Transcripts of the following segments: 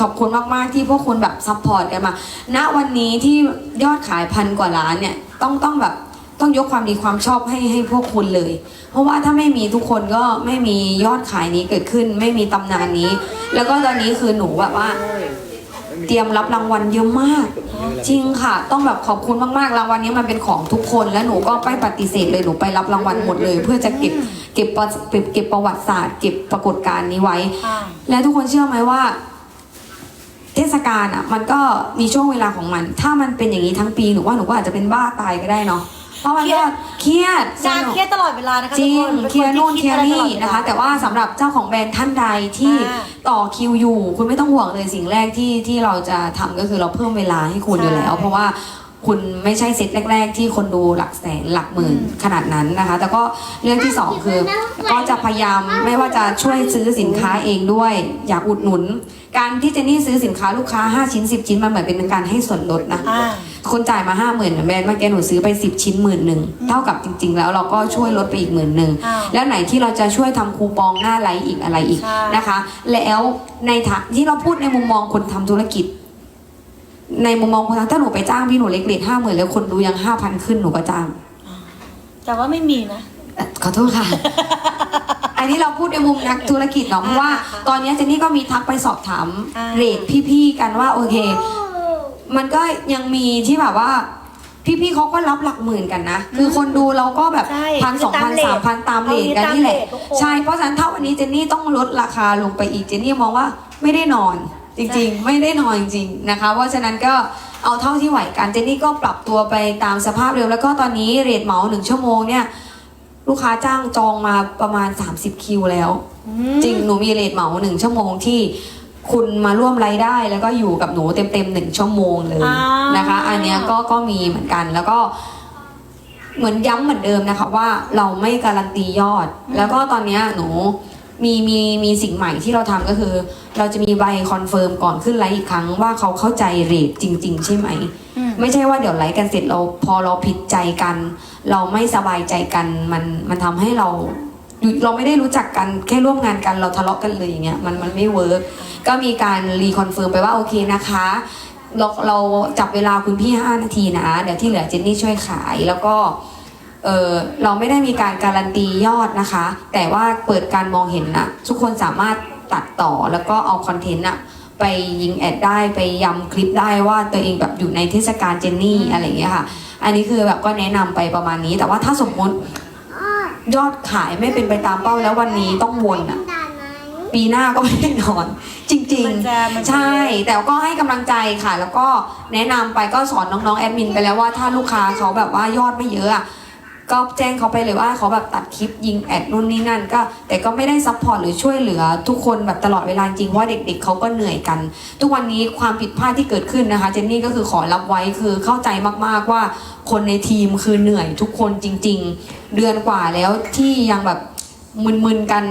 ขอบคุณมากๆที่พวกคุณแบบซัพพอร์ตกันมา ณ วันนี้ที่ยอดขายพันกว่าล้านเนี่ยต้องต้องแบบต้องยกความดีความชอบให้ให้พวกคุณเลย เพราะว่าถ้าไม่มีทุกคนก็ไม่มียอดขายนี้เกิดขึ้น ไม่มีตำนานนี้ แล้วก็ตอนนี้คือหนูแบบว่า เตรียมรับรางวัลเยอะมาก จริงค่ะ ต้องแบบขอบคุณมากๆรางวัลนี้มันเป็นของทุกคน และหนูก็ไปปฏิเสธเลยหนูไปรับรางวัลหมดเลย เพื่อจะเก็บเก็บประเก็บเก็บประวัติศาสตร์ เก็บปรากฏการณ์นี้ไว้ค่ะและทุกคนเชื่อไหมว่า เทศกาลอะมันก็มีช่วงเวลาของมัน ถ้ามันเป็นอย่างนี้ทั้งปีหนูว่าหนูก็อาจจะเป็นบ้าตายก็ได้เนาะเพราะมันก็เครียดสงานนุก เครียดตลอดเวลานะคะจริงทุกเคลียร์นู่นเคลียร์นี่ดอดเวลานะคะ แต่ว่าสำหรับเจ้าของแบรนด์ท่านใดที่อ่าต่อคิวอยู่ คุณไม่ต้องห่วงเลยสิ่งแรกที่ที่เราจะทำก็คือเราเพิ่มเวลาให้คุณอยู่แล้วใช่เพราะว่า คุณไม่ใช่เซตแรก ๆ ที่คนดูหลักแสนหลักหมื่นอืมขนาดนั้นนะคะ แต่ก็เรื่องที่สองคือก็จะพยายามไม่ว่าจะช่วยซื้อสินค้าเองด้วย อยากอุดหนุน การที่เจนนี่ซื้อสินค้าลูกค้า 5 ชิ้น 10 ชิ้นมันเหมือนเป็นการให้ส่วนลดนะอ่าคนจ่ายมาห้าหมื่นแบรนด์เมื่อกี้หนูซื้อไปสิบชิ้นหมื่นหนึ่งเท่ากับจริง ๆ แล้วเราก็ช่วยลดไปอีกหมื่นหนึ่งอ้าวแล้วไหนที่เราจะช่วยทำคูปองหน้าไลฟ์อีกอะไรอีกใช่นะคะ แล้วในทางที่เราพูดในมุมมองคนทำธุรกิจ ในมุมมองคนทำถ้าหนูไปจ้างพี่หนูเล็กเลทห้าหมื่นแล้วคนดูยังห้าพันขึ้นหนูก็จ้าง แต่ว่าไม่มีนะเอ่อขอโทษค่ะ อันนี้เราพูดในมุมนักธุรกิจเนาะเพราะว่าอ่า ตอนนี้เจนนี่ก็มีทักไปสอบถามอ่า เรทพี่ๆกันว่าโอเค มันก็ยังมีที่แบบว่า พี่ๆเขาก็รับหลักหมื่นกันนะ คือคนดูเราก็แบบใช่พันสองพันคือสามพันตามเรทกันเอางี้นี่แหละตามเรททุกคน ใช่เพราะฉะนั้นถ้าวันนี้เจนนี่ต้องลดราคาลงไปอีกเจนนี่มองว่าไม่ได้นอน จริงๆ ไม่ได้นอนจริงๆนะคะ เพราะฉะนั้นก็เอาเท่าที่ไหวกันเจนนี่ก็ปรับตัวไปตามสภาพเร็ว แล้วก็ตอนนี้เรทเหมาหนึ่งชั่วโมงเนี่ยลูกค้าจ้างจองมาประมาณ 30 คิวแล้วอืมจริงหนูมีเรทเหมาหนึ่งชั่วโมงที่คุณมาร่วมรายได้แล้วก็อยู่กับหนูเต็มๆหนึ่งชั่วโมงเลยอ่านนะคะ อันเนี้ยก็ก็มีเหมือนกันแล้วก็เหมือนย้ำเหมือนเดิมนะคะว่าเราไม่การันตียอด แล้วก็ตอนเนี้ยหนู มีมีมีสิ่งใหม่ที่เราทำก็คือ เราจะมีใบคอนเฟิร์มก่อนขึ้นไลฟ์อีกครั้งว่าเขาเข้าใจเรทจริง ๆ ใช่ไหมอืมไม่ใช่ว่าเดี๋ยวไลฟ์กันเสร็จเราพอเราผิดใจกัน เราไม่สบายใจกันมันมันทำให้เราอยู่เราไม่ได้รู้จักกันแค่ร่วมงานกันเราทะเลาะกันเลยอย่างเงี้ยมันมันไม่เวิร์กก็มีการรีคอนเฟิร์มไปว่าโอเคนะคะเราเราจับเวลาคุณพี่ 5 นาทีนะ เดี๋ยวที่เหลือเจนนี่ช่วยขายแล้วก็ เออเราไม่ได้มีการการันตียอดนะคะ แต่ว่าเปิดการมองเห็นนะทุกคนสามารถตัดต่อแล้วก็เอาคอนเทนต์อะไปยิงแอดได้ไปยำคลิปได้ว่าตัวเองแบบอยู่ในเทศกาลเจนนี่อะไรอย่างเงี้ยค่ะ อันนี้คือแบบก็แนะนำไปประมาณนี้ แต่ว่าถ้าสมมติยอดขายไม่เป็นไปตามเป้าแล้ววันนี้ต้องวนอะปีหน้าก็ไม่ได้นอน จริงมันจะมันจะๆใช่ แต่ก็ให้กำลังใจค่ะ แล้วก็แนะนำไปก็สอนน้องๆแอดมินไปแล้วว่าถ้าลูกค้าเขาแบบว่ายอดไม่เยอะอะ ก็แจ้งเขาไปเลยว่าเขาแบบตัดคลิปยิงแอดนู่นนี่นั่นก็ แต่ก็ไม่ได้ซัพพอร์ตหรือช่วยเหลือทุกคนแบบตลอดเวลาจริงเพราะเด็กๆเขาก็เหนื่อยกัน ทุกวันนี้ความผิดพลาดที่เกิดขึ้นนะคะเจนนี่ก็คือขอรับไว้คือเข้าใจมากๆว่าคนในทีมคือเหนื่อยทุกคนจริง ๆ เดือนกว่าแล้วที่ยังแบบมึนๆกัน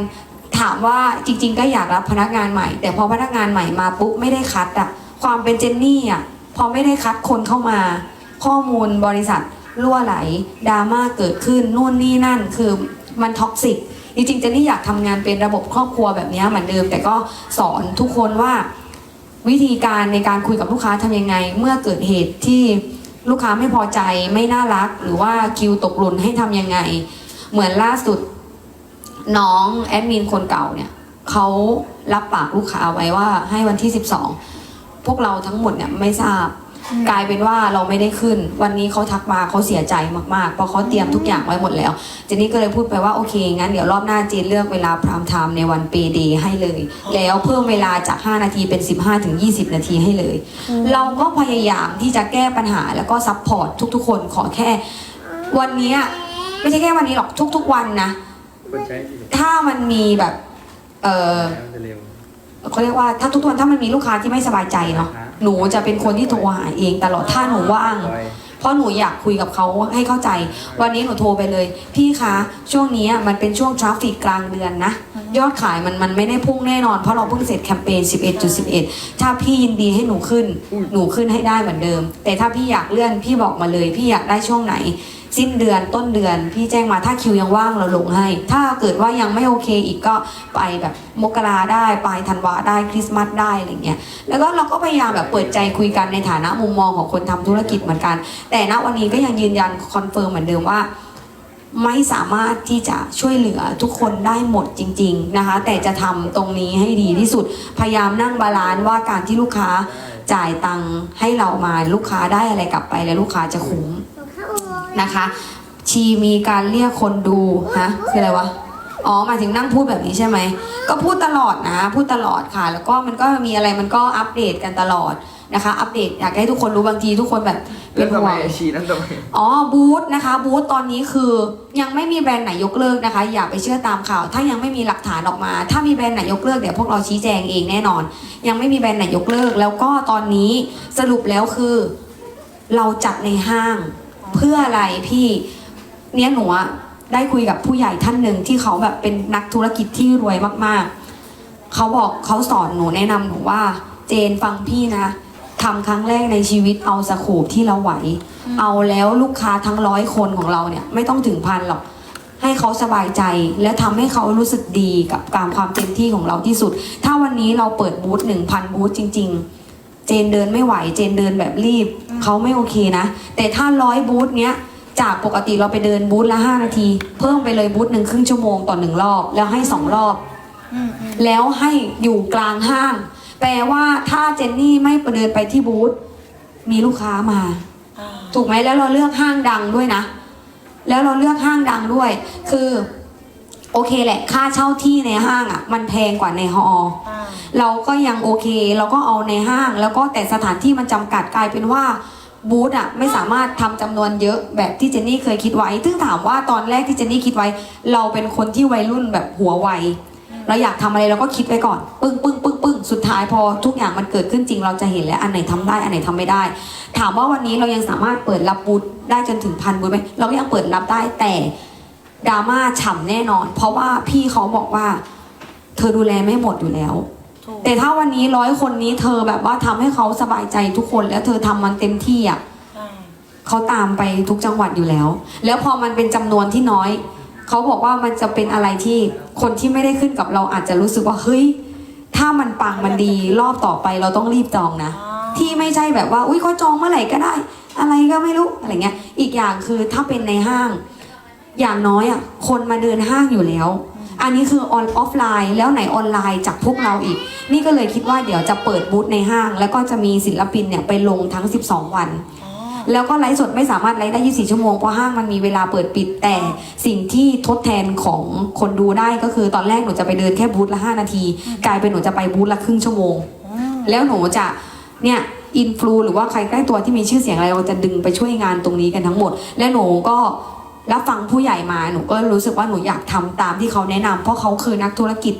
ถามว่าจริง ๆ ก็อยากรับพนักงานใหม่ แต่พอพนักงานใหม่มาปุ๊บไม่ได้คัดอะความเป็นเจนนี่อะพอไม่ได้คัดคนเข้ามา ข้อมูลบริษัท รั่วไหลดราม่าเกิดขึ้นนู่นนี่นั่นคือมันท็อกซิกจริงๆเจนนี่อยากทำงานเป็นระบบครอบครัวแบบนี้เหมือนเดิม แต่ก็สอนทุกคนว่าวิธีการในการคุยกับลูกค้าทำยังไง เมื่อเกิดเหตุที่ลูกค้าไม่พอใจไม่น่ารัก หรือว่าคิวตกหล่นให้ทำยังไง เหมือนล่าสุดน้องแอดมินคนเก่าเนี่ยเขารับปากลูกค้าไว้ว่าให้วันที่ 12 พวกเราทั้งหมดเนี่ยไม่ทราบ กลายเป็นว่าเราไม่ได้ขึ้น วันนี้เขาทักมาเขาเสียใจมากๆเพราะเขาเตรียมทุกอย่างไว้หมดแล้ว เจนนี่ก็เลยพูดไปว่าโอเคงั้นเดี๋ยวรอบหน้าเจนเลือกเวลาพรามไทม์ในวันเปเดย์ให้เลย แล้วเพิ่มเวลาจาก 5 นาทีเป็น 15ถึง20 นาทีให้เลย เราก็พยายามที่จะแก้ปัญหาแล้วก็ซัพพอร์ตทุกๆ คนขอแค่ วันเนี้ยไม่ใช่แค่วันนี้หรอกทุก ๆ วันนะคนใช้ที่ถ้ามันมีแบบ เออแล้วจะเร็วเขาเรียกว่าถ้าทุกๆวันถ้ามันมีลูกค้าที่ไม่สบายใจเนาะ หนูจะเป็นคนที่โทรหาเองตลอดถ้าหนูว่างไวเพราะหนูอยากคุยกับเขาให้เข้าใจ วันนี้หนูโทรไปเลย พี่คะช่วงนี้มันเป็นช่วงทราฟฟิกกลางเดือนนะ ยอดขายมันมันไม่ได้พุ่งแน่นอน เพราะเราเพิ่งเสร็จแคมเปญ 11.11 ถ้าพี่ยินดีให้หนูขึ้น หนูขึ้นให้ได้เหมือนเดิม แต่ถ้าพี่อยากเลื่อนพี่บอกมาเลย พี่อยากได้ช่วงไหน สิ้นเดือนต้นเดือนพี่แจ้งมาถ้าคิวยังว่างเราลงให้ ถ้าเกิดว่ายังไม่โอเคอีกก็ไปแบบมกราได้ปลายธันวาได้คริสต์มาสได้อะไรเงี้ยแล้วก็เราก็พยายามแบบเปิดใจคุยกันในฐานะมุมมองของคนทำธุรกิจเหมือนกัน แต่ณวันนี้ก็ยังยืนยันคอนเฟิร์มเหมือนเดิมว่าไม่สามารถที่จะช่วยเหลือทุกคนได้หมดจริง ๆนะคะ แต่จะทำตรงนี้ให้ดีที่สุด พยายามนั่งบาลานซ์ว่าการที่ลูกค้าจ่ายตังค์ให้เรามาลูกค้าได้อะไรกลับไปแล้วลูกค้าจะคุ้ม นะคะ ชีมีการเรียกคนดูฮะคืออะไรวะอ๋อหมายถึงนั่งพูดแบบนี้ใช่ไหม ก็พูดตลอดนะ พูดตลอดค่ะ แล้วก็มันก็มีอะไรมันก็อัปเดตกันตลอดนะคะ อัปเดตอยากให้ทุกคนรู้บางทีทุกคนแบบเป็เล่นนทำห่ไมวงชีนั่นทำไมอ๋อบูธนะคะบูธตอนนี้คือยังไม่มีแบรนด์ไหนยกเลิกนะคะ อย่าไปเชื่อตามข่าว ถ้ายังไม่มีหลักฐานออกมา ถ้ามีแบรนด์ไหนยกเลิกเดี๋ยวพวกเราชี้แจงเองแน่นอน ยังไม่มีแบรนด์ไหนยกเลิก แล้วก็ตอนนี้สรุปแล้วคือ เราจัดในห้าง เพื่ออะไรพี่เนี่ยหนูอะได้คุยกับผู้ใหญ่ท่านหนึ่งที่เขาแบบเป็นนักธุรกิจที่รวยมากๆ เขาบอกเขาสอนหนูแนะนำหนูว่า เจนฟังพี่นะทำครั้งแรกในชีวิตเอาสโคปที่เราไหว เอาแล้วลูกค้าทั้งร้อยคนของเราเนี่ยไม่ต้องถึงพันหรอก ให้เขาสบายใจและทำให้เขารู้สึกดีกับการความเต็มที่ของเราที่สุด ถ้าวันนี้เราเปิดบูธหนึ่งพันบูธจริง ๆ เจนเดินไม่ไหว เจนเดินแบบรีบ เขาไม่โอเคนะ แต่ถ้าร้อยบูธเนี้ยจากปกติเราไปเดินบูธละ 5 นาที เพิ่มไปเลยบูธหนึ่งครึ่งชั่วโมงต่อหนึ่งรอบ แล้วให้สองรอบอืมอืมแล้วให้อยู่กลางห้าง แปลว่าถ้าเจนนี่ไม่ไปเดินไปที่บูธมีลูกค้ามาอ่าถูกไหมแล้วเราเลือกห้างดังด้วยนะ แล้วเราเลือกห้างดังด้วย คือ โอเคแหละ ค่าเช่าที่ในห้างอะ มันแพงกว่าในฮอลล์อ่าเราก็ยังโอเค เราก็เอาในห้าง แล้วก็แต่สถานที่มันจำกัดกลายเป็นว่าบูธอะไม่สามารถทำจำนวนเยอะแบบที่เจนนี่เคยคิดไว้ ซึ่งถามว่าตอนแรกที่เจนนี่คิดไว้ เราเป็นคนที่วัยรุ่นแบบหัวไวเราอยากทำอะไรเราก็คิดไปก่อน ปึ้งปึ้งปึ้งปึ้งสุดท้ายพอทุกอย่างมันเกิดขึ้นจริง เราจะเห็นแล้วอันไหนทำได้อันไหนทำไม่ได้ ถามว่าวันนี้เรายังสามารถเปิดรับบูธได้จนถึงพันบูธไหมเราก็ยังเปิดรับได้แต่ ดราม่าฉ่ำแน่นอน เพราะว่าพี่เขาบอกว่า เธอดูแลไม่หมดอยู่แล้วถูกแต่ถ้าวันนี้ร้อยคนนี้เธอแบบว่าทำให้เขาสบายใจทุกคนแล้วเธอทำมันเต็มที่อะอ่าเขาตามไปทุกจังหวัดอยู่แล้ว แล้วพอมันเป็นจำนวนที่น้อย เขาบอกว่ามันจะเป็นอะไรที่คนที่ไม่ได้ขึ้นกับเราอาจจะรู้สึกว่าเฮ้ยถ้ามันปังมันดีรอบต่อไปเราต้องรีบจองนะอ๋อที่ไม่ใช่แบบว่า อุ้ยเขาจองเมื่อไหร่ก็ได้ อะไรก็ไม่รู้อะไรเงี้ย อีกอย่างคือถ้าเป็นในห้าง อย่างน้อยอะคนมาเดินห้างอยู่แล้ว อันนี้คือออนออฟไลน์แล้วไหนออนไลน์จากพวกเราอีก นี่ก็เลยคิดว่าเดี๋ยวจะเปิดบูธในห้าง แล้วก็จะมีศิลปินเนี่ยไปลงทั้ง 12 วันอ๋อแล้วก็ไลฟ์สดไม่สามารถไลฟ์ได้ 24 ชั่วโมงเพราะห้างมันมีเวลาเปิดปิดแต่สิ่งที่ทดแทนของคนดูได้ก็คือตอนแรกหนูจะไปเดินแค่บูธละ 5 นาที กลายเป็นหนูจะไปบูธละครึ่งชั่วโมงอืมแล้วหนูจะเนี่ยอินฟลูหรือว่าใครใกล้ตัวที่มีชื่อเสียงอะไรเราจะดึงไปช่วยงานตรงนี้กันทั้งหมด และหนูก็ รับฟังผู้ใหญ่มาหนูก็รู้สึกว่าหนูอยากทำตามที่เขาแนะนำเพราะเขาคือนักธุรกิจ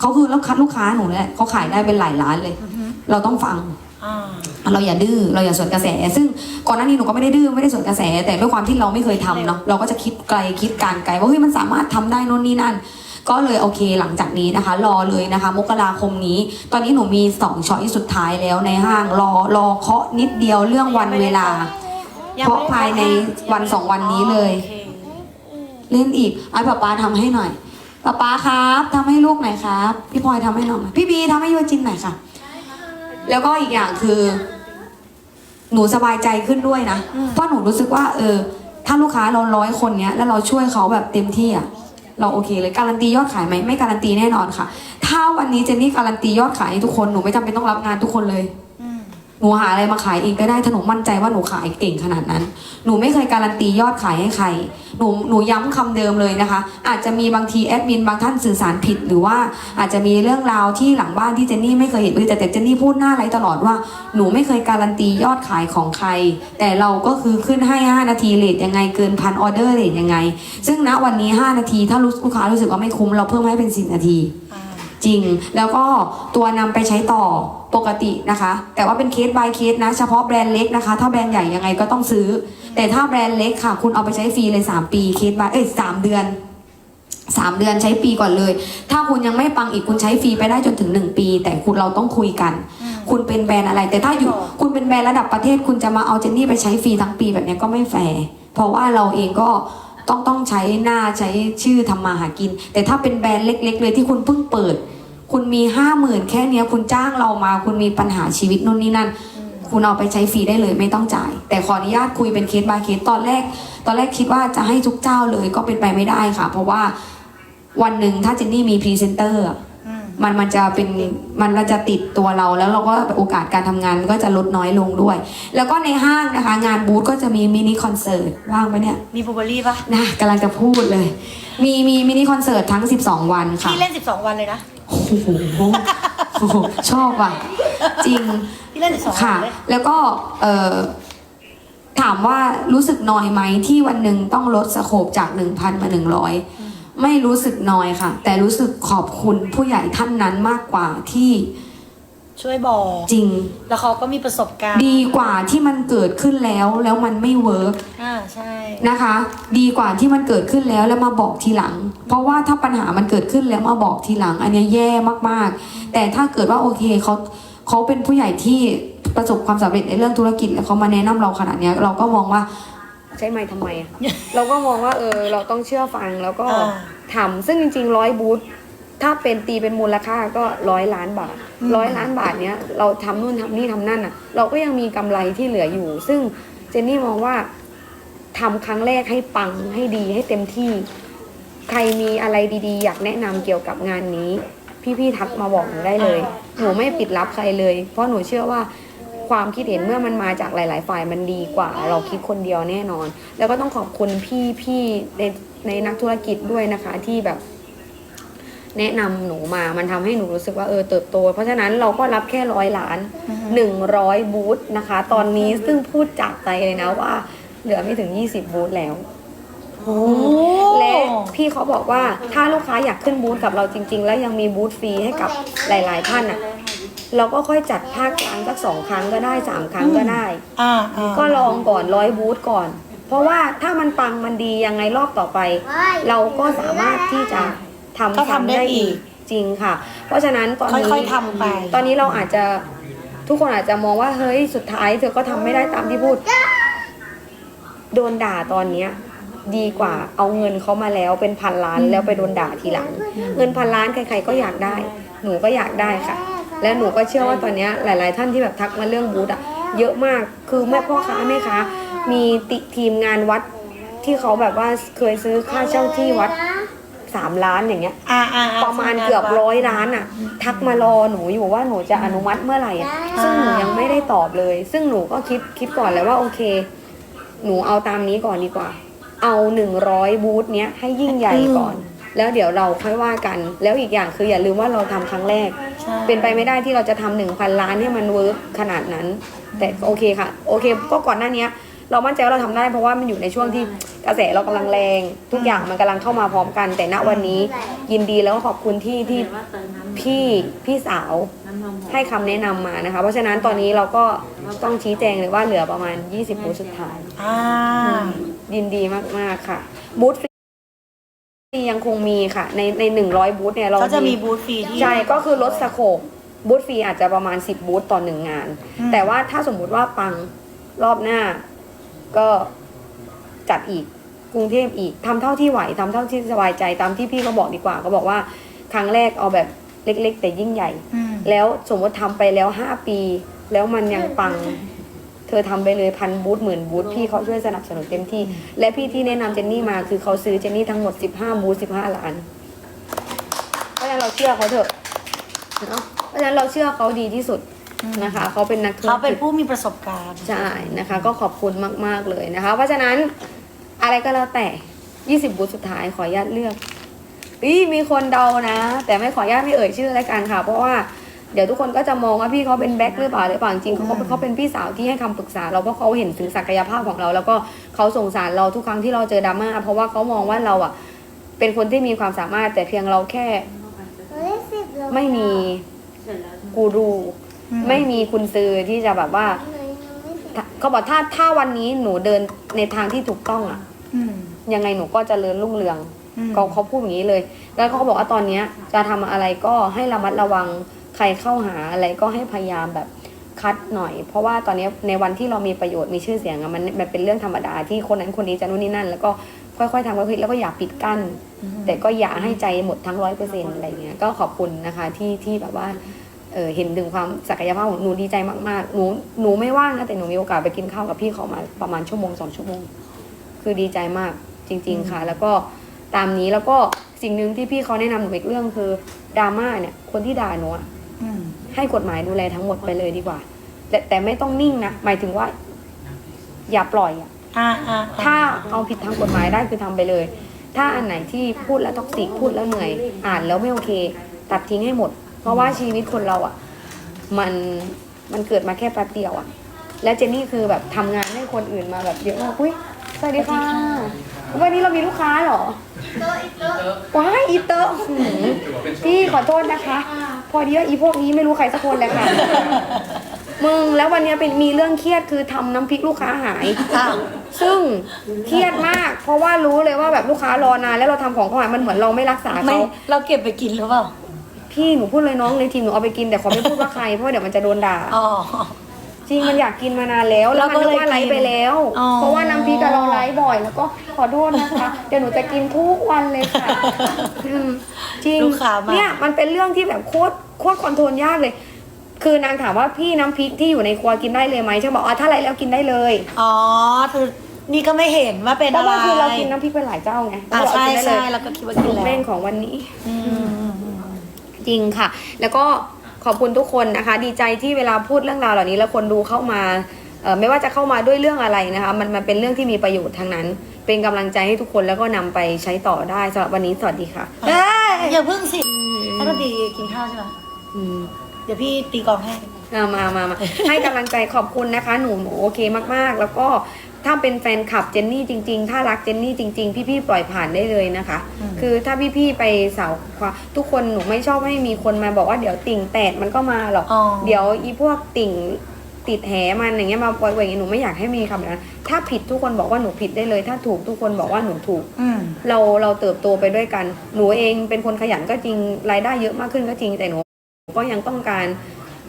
เขาคือลูกค้าลูกค้าหนูแหละเขาขายได้เป็นหลายล้านเลยอือฮึเราต้องฟังอ่าเราอย่าดื้อเราอย่าสวนกระแส ซึ่งก่อนหน้านี้หนูก็ไม่ได้ดื้อไม่ได้สวนกระแส แต่ด้วยความที่เราไม่เคยทำเนาะเราก็จะคิดไกลคิดการไกลว่าเฮ้ยมันสามารถทำได้นู่นนี่นั่น ก็เลยโอเคหลังจากนี้นะคะ รอเลยนะคะ มกราคมนี้ ตอนนี้หนูมีสองช้อยสุดท้ายแล้วในห้างรอรอเคาะนิดเดียวเรื่องวันเวลา เพราะภายในวันสองวันนี้เลยโอค เล่นอีกไอ้ป๊าป๊าทำให้หน่อยป๊าป๊าครับทำให้ลูกหน่อยครับ พี่พลอยทำให้น้องหน่อยพี่บีทำให้ยูจินหน่อยค่ะ แล้วก็อีกอย่างคือ หนูสบายใจขึ้นด้วยนะเพราะหนูรู้สึกว่า เออ ถ้าลูกค้าเราร้อยคนเนี้ย แล้วเราช่วยเขาแบบเต็มที่อะเราโอเคเลยการันตียอดขายไหมไม่การันตีแน่นอนค่ะ ถ้าวันนี้เจนนี่การันตียอดขายให้ทุกคนหนูไม่จำเป็นต้องรับงานทุกคนเลย หนูหาอะไรมาขายเองก็ได้ถ้าหนูมั่นใจว่าหนูขายเก่งขนาดนั้น หนูไม่เคยการันตียอดขายให้ใคร หนูหนูย้ำคำเดิมเลยนะคะ อาจจะมีบางทีแอดมินบางท่านสื่อสารผิด หรือว่าอาจจะมีเรื่องราวที่หลังบ้านที่เจนนี่ไม่เคยเห็นแต่แต่เจนนี่พูดหน้าไรตลอดว่าหนูไม่เคยการันตียอดขายของใคร แต่เราก็คือขึ้นให้ 5 นาทีเลทยังไงเกินพันออเดอร์เลทยังไง ซึ่งณวันนี้ 5 นาทีถ้าลูกค้ารู้สึกว่าไม่คุ้มเราเพิ่มให้เป็น10นาที จริง แล้วก็ตัวนำไปใช้ต่อปกตินะคะ แต่ว่าเป็นเคส by เคสนะ เฉพาะแบรนด์เล็กนะคะ ถ้าแบรนด์ใหญ่ยังไงก็ต้องซื้อ แต่ถ้าแบรนด์เล็กค่ะ คุณเอาไปใช้ฟรีเลย 3 ปีเคส by เอ้ยสามเดือน 3 เดือนใช้ปีก่อนเลย ถ้าคุณยังไม่ปังอีกคุณใช้ฟรีไปได้จนถึง 1 ปี แต่คุณเราต้องคุยกันอืมคุณเป็นแบรนด์อะไร แต่ถ้าอยู่ไม่บอกคุณเป็นแบรนด์ระดับประเทศ คุณจะมาเอาเจนนี่ไปใช้ฟรีทั้งปีแบบเนี้ยก็ไม่แฟร์เพราะว่าเราเองก็ ต้องต้องใช้หน้าใช้ชื่อทำมาหากิน แต่ถ้าเป็นแบรนด์เล็ก ๆ เลยที่คุณเพิ่งเปิด คุณมีห้าหมื่นแค่เนี้ยคุณจ้างเรามา คุณมีปัญหาชีวิตนู่นนี่นั่น คุณเอาไปใช้ฟรีได้เลยไม่ต้องจ่าย แต่ขออนุญาตคุยเป็นเคส by เคสตอนแรก ตอนแรกคิดว่าจะให้ทุกเจ้าเลยก็เป็นไปไม่ได้ค่ะ เพราะว่าวันหนึ่งถ้าเจนนี่มีพรีเซนเตอร์อะอื มมันมันจะเป็นมันเราจะติดตัวเราแล้วเราก็โอกาสการทำงานมันก็จะลดน้อยลงด้วย แล้วก็ในห้างนะคะ งานบูธก็จะมีมินิคอนเสิร์ตว่างปะเนี่ย มีบูเบอรี่ปะนะกำลังจะพูดเลย มีมีมินิคอนเสิร์ตทั้ง 12 วันค่ะพี่เล่น 12 วันเลยนะโอ้โหโอ้โหชอบอะ จริงพี่เล่น 12 วัค่ะนเลยแล้วก็เอ่อถามว่ารู้สึกน้อยไหมที่วันหนึ่งต้องลดสโคปจาก 1,000 มา 100 ไม่รู้สึกน้อยค่ะ แต่รู้สึกขอบคุณผู้ใหญ่ท่านนั้นมากกว่าที่ช่วยบอก จริง แล้วเขาก็มีประสบการณ์ ดีกว่าที่มันเกิดขึ้นแล้วแล้วมันไม่เวิร์กอ่าใช่ นะคะ ดีกว่าที่มันเกิดขึ้นแล้วแล้วมาบอกทีหลัง เพราะว่าถ้าปัญหามันเกิดขึ้นแล้วมาบอกทีหลัง อันเนี้ยแย่มากๆ แต่ถ้าเกิดว่าโอเคเขาเขาเป็นผู้ใหญ่ที่ประสบความสำเร็จในเรื่องธุรกิจแล้วเขามาแนะนำเราขนาดเนี้ยเราก็มองว่า ใช้ไม้ทำไมอะ เราก็มองว่าเออเราต้องเชื่อฟังแล้วก็อ่าทำซึ่งจริงๆร้อยบูธถ้าเป็นตีเป็นมูลค่าก็ร้อยล้านบาทอืม ร้อยล้านบาทเนี้ยเราทำนู่นทำนี่ทำนั่นอะเราก็ยังมีกำไรที่เหลืออยู่ ซึ่งเจนนี่มองว่าทำครั้งแรกให้ปังให้ดีให้เต็มที่ ใครมีอะไรดีๆ อยากแนะนำเกี่ยวกับงานนี้ พี่ๆทักมาบอกหนูได้เลย หนูไม่ปิดลับใครเลย เพราะหนูเชื่อว่า ความคิดเห็นเมื่อมันมาจากหลาย ๆ ฝ่ายมันดีกว่า เราคิดคนเดียวแน่นอน แล้วก็ต้องขอบคุณพี่ๆในในนักธุรกิจด้วยนะคะที่แบบ แนะนำหนูมา มันทำให้หนูรู้สึกว่าเออเติบโต เพราะฉะนั้นเราก็รับแค่ร้อยล้านอือฮึหนึ่งร้อยบูธนะคะ ตอนนี้ซึ่งพูดจากใจเลยนะว่า เหลือไม่ถึง20บูธแล้วโอ้และพี่เขาบอกว่าถ้าลูกค้าอยากขึ้นบูธกับเราจริง ๆ แล้วยังมีบูธฟรีให้กับหลาย ๆ ท่านอะ เราก็ค่อยจัดภาคกลางสักสองครั้งก็ได้สามครั้งก็ได้ อ่าอ่าก็ลองก่อนร้อยบูธก่อน เพราะว่าถ้ามันปังมันดียังไงรอบต่อไป เราก็สามารถที่จะทำก็ทำได้อีกจริงค่ะ เพราะฉะนั้นตอนนี้ค่อยๆทำไป ตอนนี้เราอาจจะทุกคนอาจจะมองว่าเฮ้ยสุดท้ายเธอก็ทำไม่ได้ตามที่พูด โดนด่าตอนเนี้ยดีกว่าเอาเงินเขามาแล้วเป็นพันล้านแล้วไปโดนด่าทีหลัง เงินพันล้านใครๆก็อยากได้ หนูก็อยากได้ค่ะ และหนูก็เชื่อว่าตอนเนี้ยหลาย ๆ ท่านที่แบบทักมาเรื่องบูธอะเยอะมากคือแม่พ่อค้าแม่ค้ามีติทีมงานวัดที่เขาแบบว่าเคยซื้อค่าเช่าที่วัดสามล้านอย่างเงี้ย อ่าอ่าอ่ประมาณเกือบร้อยล้านอะ ทักมารอหนูอยู่ว่าหนูจะอนุมัติเมื่อไหร่อะซึ่งหนูยังไม่ได้ตอบเลย ซึ่งหนูก็คิดคิดก่อนแล้วว่าโอเค หนูเอาตามนี้ก่อนดีกว่า เอาหนึ่งร้อยบูธเนี้ยให้ยิ่งใหญ่ก่อน แล้วเดี๋ยวเราค่อยว่ากัน แล้วอีกอย่างคืออย่าลืมว่าเราทำครั้งแรกใช่เป็นไปไม่ได้ที่เราจะทำหนึ่งพันล้านให้มันเวิร์กขนาดนั้น แต่โอเคค่ะ โอเค ก็ก่อนหน้าเนี้ยเรามั่นใจว่าเราทำได้เพราะว่ามันอยู่ในช่วงที่กระแสเรากำลังแรง ทุกอย่างมันกำลังเข้ามาพร้อมกัน แต่ณวันนี้ยินดีแล้วก็ขอบคุณที่ที่พี่พี่สาวให้คำแนะนำมานะคะ เพราะฉะนั้นตอนนี้เราก็ต้องชี้แจงเลยว่าเหลือประมาณ 20บูธสุดท้ายอ่ายินดีมากๆค่ะบูธฟรี ยังคงมีค่ะ ในในหนึ่งร้อยบูธเนี่ยเราเขาจะมีบูธฟรีที่ ใช่ก็คือลดสโคปบูธฟรีอาจจะประมาณ 10 บูธต่อหนึ่งงาน อืม แต่ว่าถ้าสมมุติว่าปังรอบหน้า ก็จัดอีกกรุงเทพอีกทำเท่าที่ไหวทำเท่าที่สบายใจตามที่พี่เขาบอกดีกว่าเขาบอกว่า ครั้งแรกเอาแบบเล็ก ๆ แต่ยิ่งใหญ่ อืม แล้วสมมติทำไปแล้วห้าปี แล้วมันยังปังเธอทำไปเลยพันบูธหมื่นบูธพี่เขาช่วยสนับสนุนเต็มที่ และพี่ที่แนะนำเจนนี่มาคือเขาซื้อเจนนี่ทั้งหมด 15บูธ15ล้านเพราะฉะนั้นเราเชื่อเขาเถอะเนาะเพราะฉะนั้นเราเชื่อเขาดีที่สุดนะคะ เขาเป็นนักธุรเขาเป็นกิจผู้มีประสบการณ์ใช่นะคะ ก็ขอบคุณมาก ๆเลยนะคะ เพราะฉะนั้นอะไรก็แล้วแต่ 20 บูธสุดท้ายขออนุญาตเลือกอีมีคนเดานะ แต่ไม่ขออนุญาตไม่เอ่ยชื่อแล้วกันค่ะ เพราะว่า เดี๋ยวทุกคนก็จะมองว่าพี่เขาเป็นแบ็คหรือเปล่าหรือเปล่าจริงๆเขาก็เป็นเขาเป็นพี่สาวที่ให้คำปรึกษาเราเพราะเขาเห็นถึงศักยภาพของเรา แล้วก็เขาสงสารเราทุกครั้งที่เราเจอดราม่าเพราะว่าเขามองว่าเราอะเป็นคนที่มีความสามารถแต่เพียงเราแค่ไม่มีกูรูอืมไม่มีคุณซื้อที่จะแบบว่าเขาบอกถ้าถ้าวันนี้หนูเดินในทางที่ถูกต้องอะอืมยังไงหนูก็เจริญรุ่งเรืองอืมเขาเขาพูดอย่างนี้เลย แล้วเขาก็บอกว่าตอนเนี้ยจะทำอะไรก็ให้ระมัดระวัง ใครเข้าหาอะไรก็ให้พยายามแบบคัดหน่อย เพราะว่าตอนนี้ในวันที่เรามีประโยชน์มีชื่อเสียงอะมันมันเป็นเรื่องธรรมดาที่คนนั้นคนนี้จะนู่นนี่นั่น แล้วก็ค่อยๆทำค่อยๆแล้วก็อย่าปิดกั้น แต่ก็อย่าให้ใจหมดทั้งร้อยเปอร์เซ็นต์อะไรเงี้ยก็ขอบคุณนะคะที่ที่แบบว่าเออเห็นถึงความศักยภาพของหนูดีใจมากๆหนูหนูไม่ว่างนะแต่หนูมีโอกาสไปกินข้าวกับพี่เขามาประมาณชั่วโมงสองชั่วโมง คือดีใจมากจริง ๆค่ะ แล้วก็ตามนี้แล้วก็สิ่งหนึ่งที่พี่เขาแนะนำหนูอีกเรื่องคือดราม่าเนี่ยคนที่ด่าหนูอะอืม ให้กฎหมายดูแลทั้งหมดไปเลยดีกว่า แต่แต่ไม่ต้องนิ่งนะ หมายถึงว่า อย่าปล่อยอะอ่าอ่าถ้าเอาผิดทางกฎหมายได้คือทำไปเลย ถ้าอันไหนที่พูดแล้วท็อกซิกพูดแล้วเหนื่อย อ่านแล้วไม่โอเค ตัดทิ้งให้หมด เพราะว่าชีวิตคนเราอะมันมันเกิดมาแค่แป๊บเดียวอะและเจนนี่คือแบบทำงานให้คนอื่นมาแบบเยอะมากอุ้ยสวัสดีค่ะ วันนี้เรามีลูกค้าเหรอว้ายอีเตอร์หือพี่ขอโทษนะคะ พอดีว่าอีพวกนี้ไม่รู้ใครสักคนเลยค่ะ มึงแล้ววันนี้เป็นมีเรื่องเครียดคือทำน้ำพริกลูกค้าหายอ้าวซึ่งเครียดมาก เพราะว่ารู้เลยว่าแบบลูกค้ารอนานแล้วเราทำของเขาหายมันเหมือนเราไม่รักษาไม่เขา เราเก็บไปกินหรือเปล่าพี่หนูพูดเลยน้องในทีมหนูเอาไปกินแต่ขอไม่พูดว่าใครเพราะว่าเดี๋ยวมันจะโดนด่า อ๋อ จริงมันอยากกินมานานแล้ว แล้วมันเราก็นึกเลยว่าไลฟ์ไปแล้ว อ๋อ เพราะว่าน้ำพริกกับเราไลฟ์บ่อยแล้วก็ขอโทษนะคะ เดี๋ยวหนูจะกินทุกวันเลยค่ะอืมจริงลูกค้ามา เนี่ยมันเป็นเรื่องที่แบบโคตรโคตรคอนโทรลยากเลย คือนางถามว่าพี่น้ำพริกที่อยู่ในครัวกินได้เลยไหมฉันบอกอ๋อถ้าไรแล้วกินได้เลย อ๋อคือนี่ก็ไม่เห็นว่าเป็นเพอะราะไรว่าคือเรากินน้ำพริกไปหลายเจ้าไงอ่าเราใช่กินได้เลใช่ยแล้วก็คิดว่ากินแล้วแม่งของวันนี้ อืมอืมอืมจริงค่ะ แล้วก็ ขอบคุณทุกคนนะคะ ดีใจที่เวลาพูดเรื่องราวเหล่านี้แล้วคนดูเข้ามาเอ่อไม่ว่าจะเข้ามาด้วยเรื่องอะไรนะคะ มันมันเป็นเรื่องที่มีประโยชน์ทั้งนั้น เป็นกำลังใจให้ทุกคนแล้วก็นำไปใช้ต่อได้สำหรับวันนี้สวัสดีค่ะเอ้ยอย่าเพิ่งสิถ้าเราตีกินข้าวใช่ไหมอืมเดี๋ยวพี่ตีกลองให้เอามามามาให้กำลังใจขอบคุณนะคะ หนูหนูโอเคมากๆ แล้วก็ ถ้าเป็นแฟนคลับเจนนี่จริง ๆ ถ้ารักเจนนี่จริง ๆ พี่ๆปล่อยผ่านได้เลยนะคะอืมคือถ้าพี่ๆไปสาวความทุกคนหนูไม่ชอบให้มีคนมาบอกว่าเดี๋ยวติ่งแตดมันก็มาหรอกอ๋อเดี๋ยวอีพวกติ่งติดแหมันอย่างเงี้ยมาปล่อยๆอย่างเงี้ยหนูไม่อยากให้มีคำนั้นถ้าผิดทุกคนบอกว่าหนูผิดได้เลย ถ้าถูกทุกคนบอกว่าหนูถูกอืมเราเราเติบโตไปด้วยกัน หนูเองเป็นคนขยันก็จริงรายได้เยอะมากขึ้นก็จริงแต่หนูก็ยังต้องการ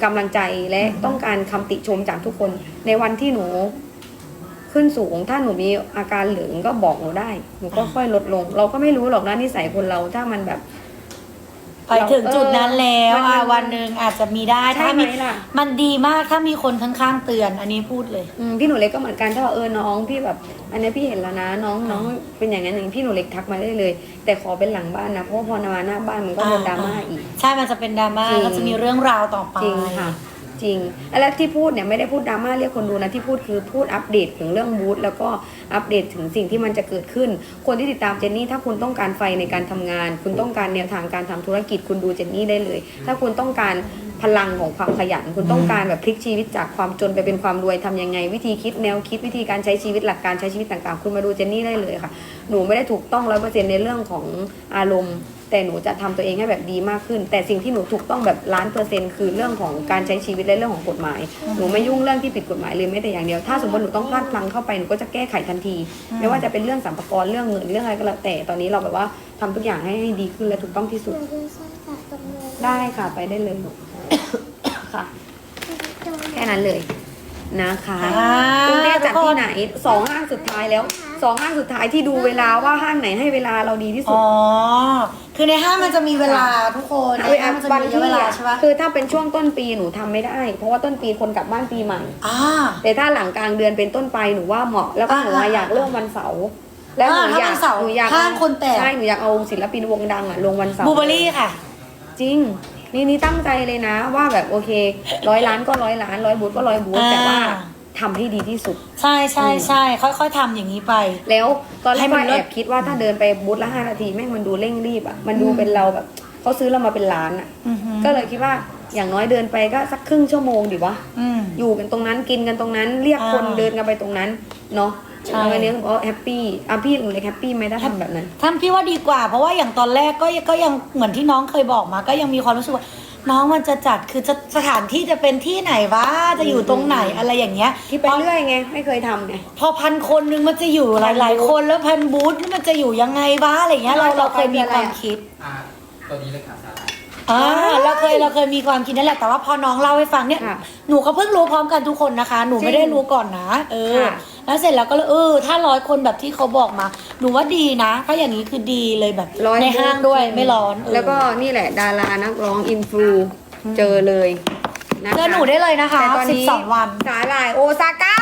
กำลังใจและต้องการคำติชมจากทุกคน ในวันที่หนู ขึ้นสูง ถ้าหนูมีอาการเหลืองก็บอกหนูได้ หนูก็ค่อยลดลง เราก็ไม่รู้หรอกนะนิสัยคนเราถ้ามันแบบ ไปถึงจุดนั้นแล้วเออมันอะมันวันหนึ่งอาจจะมีได้ใช่ถ้าไหมมีล่ะ มันดีมากถ้ามีคนข้างๆเตือน อันนี้พูดเลย อืมพี่หนูเล็กก็เหมือนกันถ้าว่าเออน้องพี่แบบ อันนี้พี่เห็นแล้วนะน้องน้องเป็นอย่างนั้นอย่างนี้พี่หนูเล็กทักมาได้เลย แต่ขอเป็นหลังบ้านนะเพราะว่าพอมาหน้าบ้านมันก็โดนดราม่าอีก ใช่มันจะเป็นดราม่าจริง ก็จะมีเรื่องราวต่อไปจริงค่ะจ ริงแล้วที่พูดเนี่ยไม่ได้พูดดราม่าเรียกคนดูนะที่พูดคือพูดอัปเดตถึงเรื่องบูธแล้วก็อัปเดตถึงสิ่งที่มันจะเกิดขึ้น คนที่ติดตามเจนนี่ถ้าคุณต้องการไฟในการทำงาน คุณต้องการแนวทางการทำธุรกิจคุณดูเจนนี่ได้เลย ถ้าคุณต้องการพลังของความขยัน คุณต้องการแบบพลิกชีวิตจากความจนไปเป็นความรวยทำยังไง วิธีคิดแนวคิดวิธีการใช้ชีวิตหลักการใช้ชีวิตต่างๆ คุณมาดูเจนนี่ได้เลยค่ะ หนูไม่ได้ถูกต้องร้อยเปอร์เซ็นต์ในเรื่องของอารมณ์ แต่หนูจะทำตัวเองให้แบบดีมากขึ้น แต่สิ่งที่หนูถูกต้องแบบล้านเปอร์เซ็นต์คือเรื่องของการใช้ชีวิตและเรื่องของกฎหมาย หนูไม่ยุ่งเรื่องที่ผิดกฎหมายเลยแม้แต่อย่างเดียว ถ้าสมมติหนูต้องพลาดพลั้งเข้าไปหนูก็จะแก้ไขทันที ไม่ว่าจะเป็นเรื่องสัมภาระเรื่องเงินเรื่องอะไรก็แล้วแต่ตอนนี้เราแบบว่าทำทุกอย่างให้ให้ดีขึ้นและถูกต้องที่สุด ได้ค่ะไปได้เลยค่ะแค่นั้นเลยนะคะอ่ากรุงเทพจัดทุกคนที่ไหนสองห้างสุดท้ายแล้ว สองห้างสุดท้ายที่ดูเวลาว่าห้างไหนให้เวลาเราดีที่สุด อ๋อ คือในห้างมันจะมีเวลาทุกคนในเอ้ยห้างมันจะวันมีระยะที่เวลาอะใช่ปะคือถ้าเป็นช่วงต้นปีหนูทำไม่ได้ เพราะว่าต้นปีคนกลับบ้านปีใหม่ อ่า แต่ถ้าหลังกลางเดือนเป็นต้นไปหนูว่าเหมาะ แล้วก็อ่าหนูอะอ่าอยากเริ่มวันเสาร์แล้วหนูอ่าอยากถ้าวันเสาร์หนูอยากห้างคนแตก ใช่หนูอยากเอาศิลปินวงดังอะลงวันเสาร์ บูเบอรี่ค่ะ จริง นี่นี่ตั้งใจเลยนะว่าแบบโอเคร้อยล้านก็ร้อยล้านร้อยบูธก็ร้อยบูธอ่าแต่ว่า ทำให้ดีที่สุด ใช่ใช่ใช่ค่อยๆทำอย่างนี้ไป แล้วตอนแรให้กมัก็นเลิแอศ บคิดว่าถ้าเดินไปบูธละห้านาทีแม่งมันดูเร่งรีบอะมันดูเป็นเราแบบเขาซื้อเรามาเป็นล้านอะอือฮึก็เลยคิดว่าอย่างน้อยเดินไปก็สักครึ่งชั่วโมงดีวะ อืม อยู่กันตรงนั้นกินกันตรงนั้น เรียกคนอ่าเดินกันไปตรงนั้นเนาะใช่ แล้วอันนี้ก็บอกว่าแฮปปี้อะพี่หนูเล็กแฮปปี้ไหมถ้าทำแบบนั้น ท่านพี่ว่าดีกว่า เพราะว่าอย่างตอนแรกก็ก็ยังเหมือนที่น้องเคยบอกมา ก็ยังมีความรู้สึกว่า น้องมันจะจัดคือจะสถานที่จะเป็นที่ไหนวะจะอยู่ตรงไหนอะไรอย่างเงี้ยคิดไปเรื่อยไง ไม่เคยทำไง พอพันคนนึงมันจะอยู่หลาย ๆ คนแล้วพันบูธนี่มันจะอยู่ยังไงวะอะไรเงี้ยเราเราเคยมีความคิดอ่าตัวนี้เลยค่ะสาระอ่าเราเคยเราเคยมีความคิดนั่นแหละแต่ว่าพอน้องเล่าให้ฟังเนี่ยค่ะหนูก็เพิ่งรู้พร้อมกันทุกคนนะคะ หนูไม่ได้รู้ก่อนนะ เออค่ะ แล้วเสร็จแล้วก็เลยเออถ้าร้อยคนแบบที่เขาบอกมาหนูว่าดีนะ ถ้าอย่างนี้คือดีเลยแบบร้อยในห้างด้วยไม่ร้อนเออแล้วก็นี่แหละดารานักร้องอินฟลูเจอเลยนะคะเจอหนูได้เลยนะคะแต่ตอนสิบนี้สองวัน สาหร่ายโอซาก้า